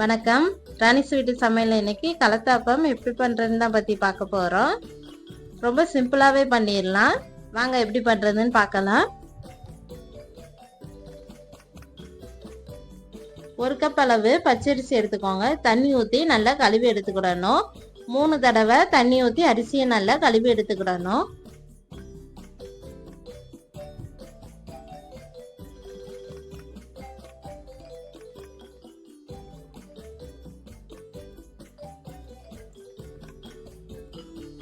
வணக்கம். ராணி ஸ்வீட்டு சமையல் இன்னைக்கு கலத்தாப்பம் எப்படி பண்ணுறதுன்னு தான் பற்றி பார்க்க போகிறோம் ரொம்ப சிம்பிளாகவே பண்ணிடலாம். வாங்க எப்படி பண்ணுறதுன்னு பார்க்கலாம். ஒரு கப் அளவு பச்சரிசி எடுத்துக்கோங்க. தண்ணி ஊற்றி நல்லா கழுவி எடுத்துக்கிடணும். மூணு தடவை தண்ணி ஊற்றி அரிசியை நல்லா கழுவி எடுத்துக்கிடணும்.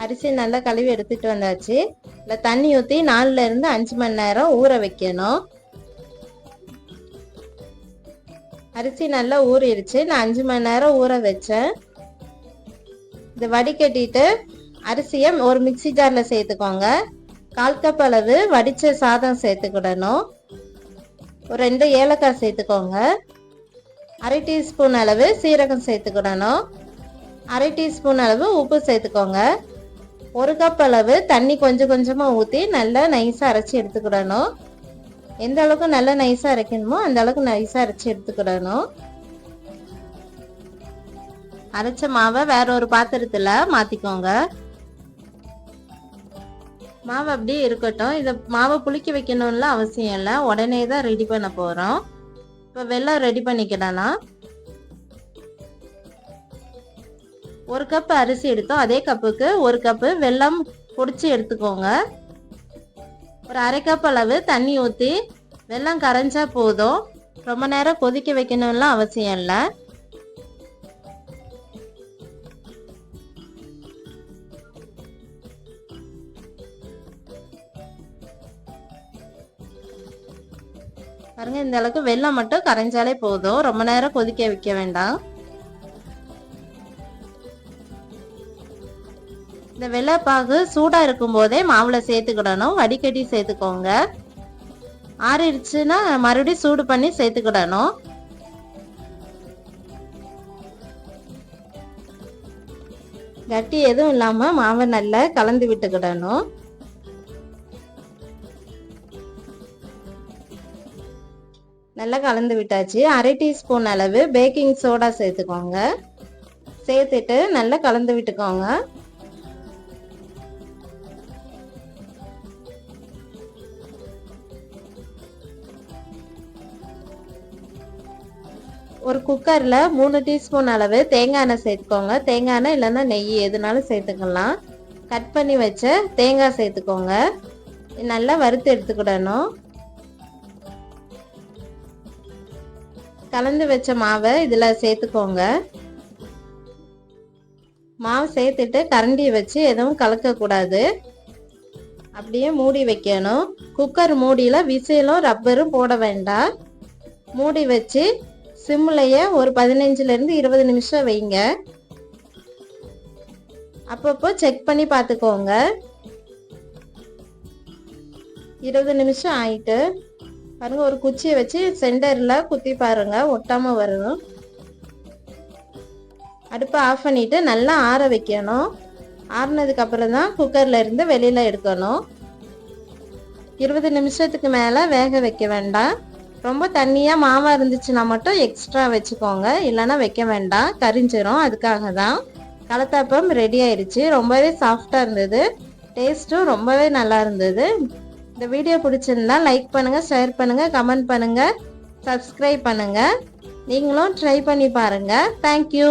அரிசி நல்லா கழுவி எடுத்துட்டு வந்தாச்சு. இல்லை தண்ணி ஊற்றி நாலுல இருந்து அஞ்சு மணி நேரம் ஊற வைக்கணும். அரிசி நல்லா ஊறிடுச்சு. நான் அஞ்சு மணி நேரம் ஊற வச்சேன். இதை வடிகட்டிட்டு அரிசியை ஒரு மிக்சி ஜாரில் சேர்த்துக்கோங்க. கால் கப் அளவு வடித்த சாதம் சேர்த்துக்கிடணும். ஒரு ரெண்டு ஏலக்காய் சேர்த்துக்கோங்க. அரை டீஸ்பூன் அளவு சீரகம் சேர்த்துக்கிடணும். அரை டீஸ்பூன் அளவு உப்பு சேர்த்துக்கோங்க. ஒரு கப் அளவு தண்ணி கொஞ்சம் கொஞ்சமாக ஊற்றி நல்லா நைஸாக அரைச்சி எடுத்துக்கிடணும். எந்த அளவுக்கு நல்லா நைஸாக அரைக்கணுமோ அந்த அளவுக்கு நைஸாக அரைச்சி எடுத்துக்கிடணும். அரைச்ச மாவை வேற ஒரு பாத்திரத்தில் மாற்றிக்கோங்க மாவு அப்படியே இருக்கட்டும். இதை மாவை புளிக்க வைக்கணும்ல அவசியம் இல்லை. உடனே தான் ரெடி பண்ண போகிறோம் இப்போ வெள்ளம் ரெடி பண்ணிக்கிடலாம். ஒரு கப் அரிசி எடுத்தோம். அதே கப்புக்கு ஒரு கப்பு வெல்லம் பொடிச்சு எடுத்துக்கோங்க. ஒரு அரை கப் அளவு தண்ணி ஊற்றி வெல்லம் கரைஞ்சா போதும். ரொம்ப நேரம் கொதிக்க வைக்கணும்லாம் அவசியம் இல்லை. பாருங்க இந்த அளவுக்கு வெல்லம் மட்டும் கரைஞ்சாலே போதும். ரொம்ப நேரம் கொதிக்க வைக்க வேண்டாம். இந்த வெள்ளைப்பாகு சூடாக இருக்கும் போதே மாவில் சேர்த்துக்கிடணும். வடிகட்டி சேர்த்துக்கோங்க. ஆறிடுச்சுன்னா மறுபடியும் சூடு பண்ணி சேர்த்துக்கிடணும். கட்டி எதுவும் இல்லாமல் மாவை நல்லா கலந்து விட்டுக்கிடணும். நல்லா கலந்து விட்டாச்சு. அரை டீஸ்பூன் அளவு பேக்கிங் சோடா சேர்த்துக்கோங்க. சேர்த்துட்டு நல்லா கலந்து விட்டுக்கோங்க. ஒரு குக்கரில் மூணு டீஸ்பூன் அளவு தேங்காய் எண்ணெய் சேர்த்துக்கோங்க. தேங்காய் எண்ணெய் இல்லைன்னா நெய் எதுனாலும் சேர்த்துக்கலாம். கட் பண்ணி வச்ச தேங்காய் சேர்த்துக்கோங்க. நல்லா வறுத்து எடுத்துக்கிடணும். கலந்து வச்ச மாவை இதில் சேர்த்துக்கோங்க. மாவு சேர்த்துட்டு கரண்டியை வச்சு எதுவும் கலக்கக்கூடாது. அப்படியே மூடி வைக்கணும். குக்கர் மூடியில் விசிலும் ரப்பரும் போட வேண்டாம். மூடி வச்சு சிம்லையே ஒரு பதினஞ்சுலேருந்து இருபது நிமிஷம் வைங்க. அப்பப்போ செக் பண்ணி பார்த்துக்கோங்க இருபது நிமிஷம் ஆயிட்டு. பாருங்க ஒரு குச்சியை வச்சு சென்டரில் குத்தி பாருங்க ஒட்டாமல் வரும் அடுப்பை ஆஃப் பண்ணிட்டு நல்லா ஆற வைக்கணும். ஆறுனதுக்கு அப்புறம் தான் குக்கர்ல இருந்து வெளியில எடுக்கணும். இருபது நிமிஷத்துக்கு மேலே வேக வைக்க வேண்டாம். ரொம்ப தண்ணியாக மாவா இருந்துச்சுன்னா மட்டும் எக்ஸ்ட்ரா வச்சுக்கோங்க. இல்லைன்னா வைக்க வேண்டாம். கரிஞ்சிரும். அதுக்காக தான் கலத்தாப்பம் ரெடி ஆயிடுச்சு ரொம்பவே சாஃப்டாக இருந்தது. டேஸ்ட்டும் ரொம்பவே நல்லா இருந்தது. இந்த வீடியோ பிடிச்சிருந்தா லைக் பண்ணுங்கள் ஷேர் பண்ணுங்கள் கமெண்ட் பண்ணுங்கள் சப்ஸ்கிரைப் பண்ணுங்கள் நீங்களும் ட்ரை பண்ணி பாருங்கள் தேங்க்யூ